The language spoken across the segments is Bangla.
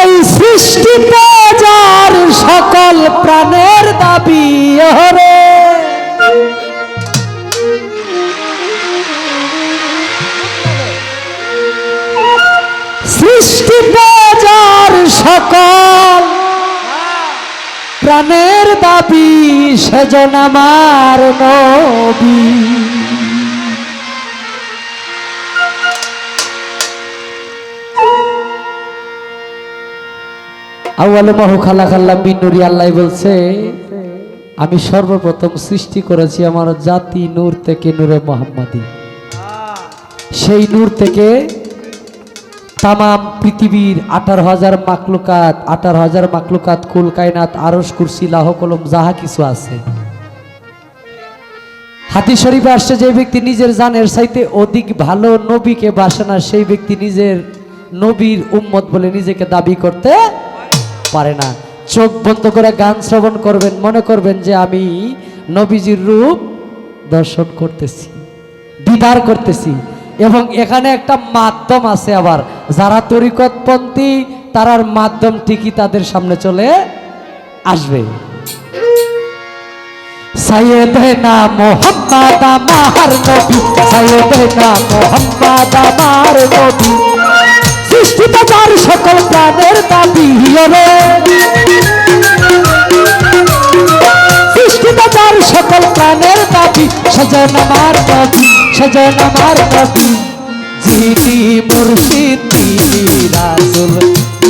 এই সৃষ্টিতে যার সকল প্রাণের দাবি হরে সৃষ্টিতে যার সকল প্রাণের দাবি সেজন আমার নবী। আউয়ালে মাহু খালা খাল্লা বিনুরি আল্লাহ বলছে, আমি সর্বপ্রথম সৃষ্টি করেছি আমার জাতি নূর থেকে নূরে মোহাম্মদী। সেই নূর থেকে তামাম পৃথিবীর আঠারো হাজার মাকলুকাত আঠারো হাজার মাকলুকাত কুল কায়নাত আরস কুরসি, লাহ, কলম, যাহা কিছু আছে। হাতি শরীফে আসছে, যে ব্যক্তি নিজের জানের চাইতে অধিক ভালো নবীকে বাসে না, সেই ব্যক্তি নিজের নবীর উম্মত বলে নিজেকে দাবি করতে পারে না। চোখ বন্ধ করে গান শ্রবণ করবেন, মনে করবেন যে আমি নবীজির রূপ দর্শন করতেছি, দিদার করতেছি। এবং এখানে একটা মাধ্যম আছে আবার। যারা তরিকতপন্থী, তারার মাধ্যম ঠিকই তাদের সামনে চলে আসবে। সকল প্রাণের দাবি রে। সজন আমার নবী সজন আমার নবী যিনি মুর্শিদ তিনি রাসুল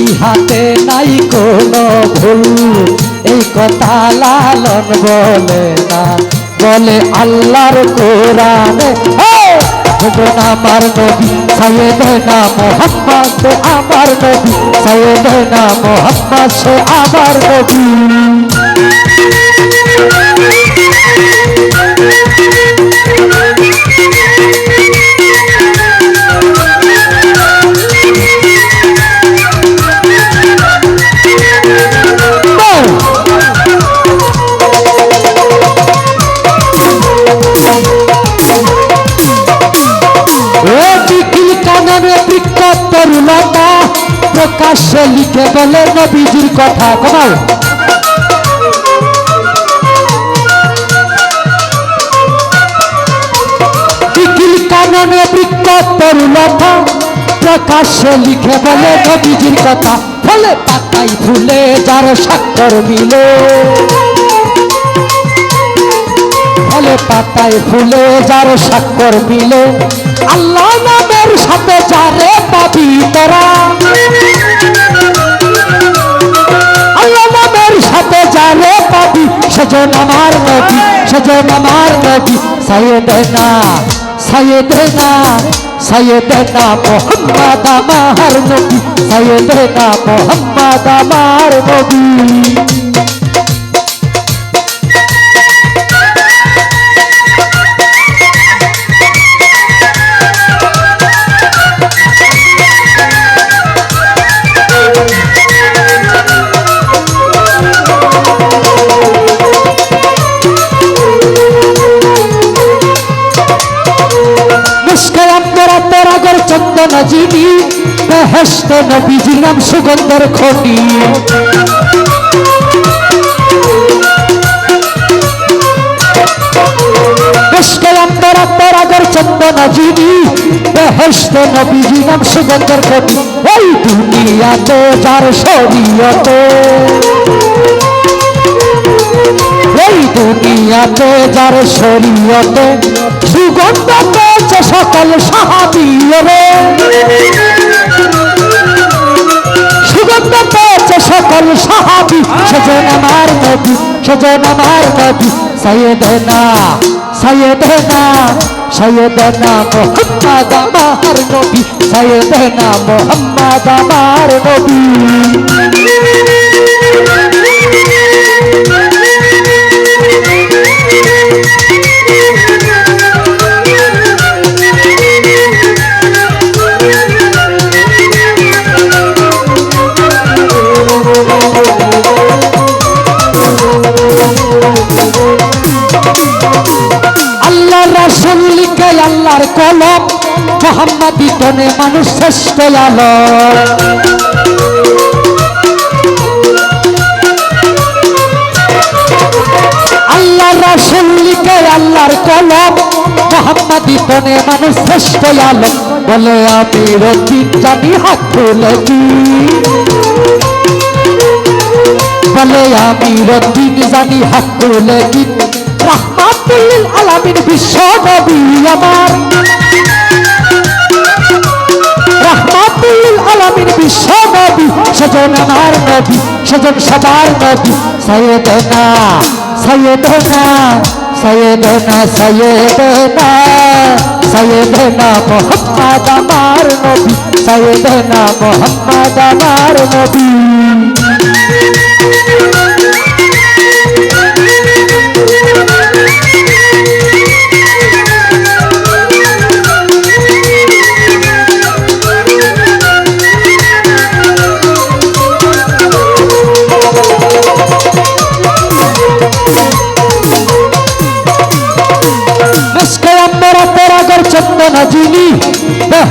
ইহাতে নাই কোনো ভুল। এই কথা লালন বলে না, বলে আল্লাহর কোরআনে। সজন আমার নবী সৈয়দনা মোহাম্মদ আমার নবী। সৈয়দনা মোহাম্মদ, সে আমার নবী। তরুলতা প্রকাশ্যে লিখে বলে নবীজির কথা। কমাও বিকিল কাননে বিক্ষত তরুলতা, প্রকাশ্যে লিখে বলে নবীজির কথা। ফলে পাতাই ফুলে, যার স্বাক্ষর মিলে। পাতায় ফুলে, যার স্বাক্ষর মিলে, আল্লাহ নামের সাথে যারে পাবি তোরা। আল্লাহ নামের সাথে যারে পাবি সেজন আমার নবী সেজন আমার নবী, সাইয়েদেনা সাইয়েদেনা সাইয়েদেনা মোহাম্মদ আমার নবী, সাইয়েদেনা মোহাম্মদ আমার নবী। জিনি বেহেস্ত নবীজির নাম সুগন্ধর খনি। মুস্কায় আপনারা তোরাগর চন্দন জিনি। বেহেস্ত নবীজির নাম সুগন্ধর খনি। ওই দুনিয়াতে যার শরীয়তে। দুনিয়াতে যার শরীয়তে সুগন্ধ পেয়েছে সকল সাহাবিয়রে। সুগন্ধ পেয়েছে সকল সাহাবি। সেজন আমার নবী সেজন আমার নবী সৈয়দনা সৈয়দনা সৈয়দনা মোহাম্মদ আমার নবী সৈয়দনা মোহাম্মদ আমার নবী। কলম, মোহাম্মদ ইতনে মানুষ শ্রেষ্ঠ আলো আল্লাহ রাসুল লিখে আল্লাহর কলম, মোহাম্মদ ইতনে মানুষ শ্রেষ্ঠ আলো বলে, আমি রতি, জানি হাত তুলেছি বলে, আমি রতি, জানি হাত তুলেছি রাহ রহমাতুল আলামিন বিশ্ব নবী আমার। রহমাতুল আলামিন বিশ্ব নবী সজন আমার নবী, সজন সবার নবী। সৈয়দনা সৈয়দনা সৈয়দনা সৈয়দনা সৈয়দনা মোহাম্মদ আমার নবী সৈয়দনা মোহাম্মদ আমার নবী।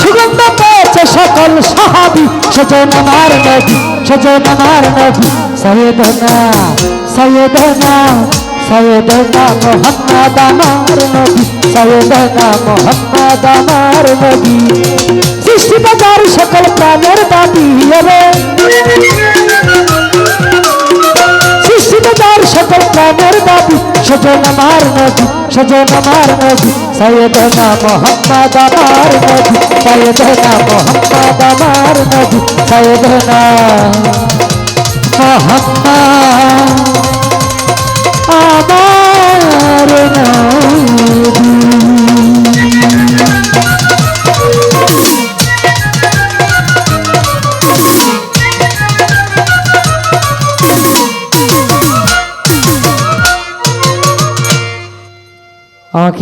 সুগন্ধ পেয়েছে সকল সাহাবি। সজন আমার নবী সজন আমার নবী। সৈয়দনা সৈয়দনা সৈয়দনা মোহাম্মদ আমার নবী। সৈয়দনা মোহাম্মদ আমার নবী। সৃষ্টি বাজার সকল প্রাণের দাবি রে সৃষ্টিদার সকল প্রাণের দাবি সজন আমার নবী সজন আমার নবী সৈয়দনা মোহাম্মদ আমার নবী সৈয়দনা মোহাম্মদ আমার নবী সৈয়দনা মোহাম্মদ আমার নবী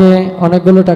আমাকে অনেকগুলো টাকা